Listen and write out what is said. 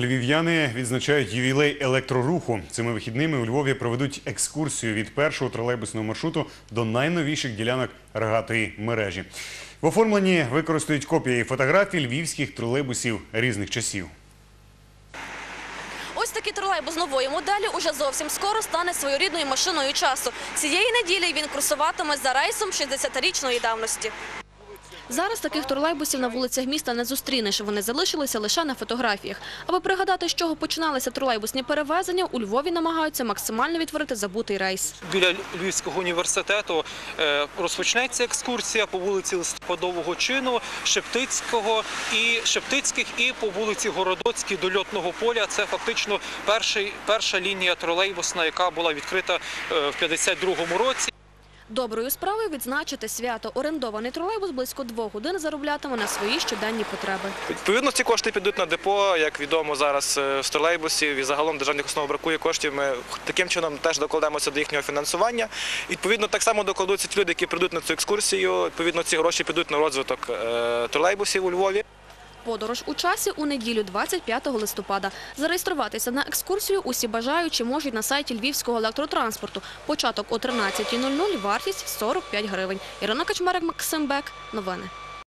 Львів'яни відзначають ювілей електроруху. Цими вихідними у Львові проведуть екскурсію від першого тролейбусного маршруту до найновіших ділянок рогатої мережі. В оформленні використають копії фотографій львівських тролейбусів різних часів. Ось такий тролейбус нової моделі уже зовсім скоро стане своєрідною машиною часу. Цієї неділі він курсуватиме за рейсом 60-річної давності. Зараз таких тролейбусів на вулицях міста не зустрінеш. Вони залишилися лише на фотографіях. Аби пригадати, з чого починалися тролейбусні перевезення, у Львові намагаються максимально відтворити забутий рейс. Біля Львівського університету е, розпочнеться екскурсія по вулиці Листопадового чину, Шептицького і Шептицьких і по вулиці Городоцькій до льотного поля. Це фактично перший, перша лінія тролейбусна, яка була відкрита е, в 52-му році. Доброю справою відзначити свято. Орендований тролейбус близько двох годин зароблятиме на свої щоденні потреби. Відповідно, ці кошти підуть на депо, як відомо зараз е, з тролейбусів і загалом державних установ бракує коштів. Ми таким чином теж докладемося до їхнього фінансування. Відповідно, так само докладуться ті люди, які прийдуть на цю екскурсію. Відповідно, ці гроші підуть на розвиток е, тролейбусів у Львові. Подорож у часі у неділю 25 листопада. Зареєструватися на екскурсію усі бажаючі можуть на сайті Львівського електротранспорту. Початок о 13.00, вартість 45 гривень. Ірина Качмарик, Максим Бек. Новини.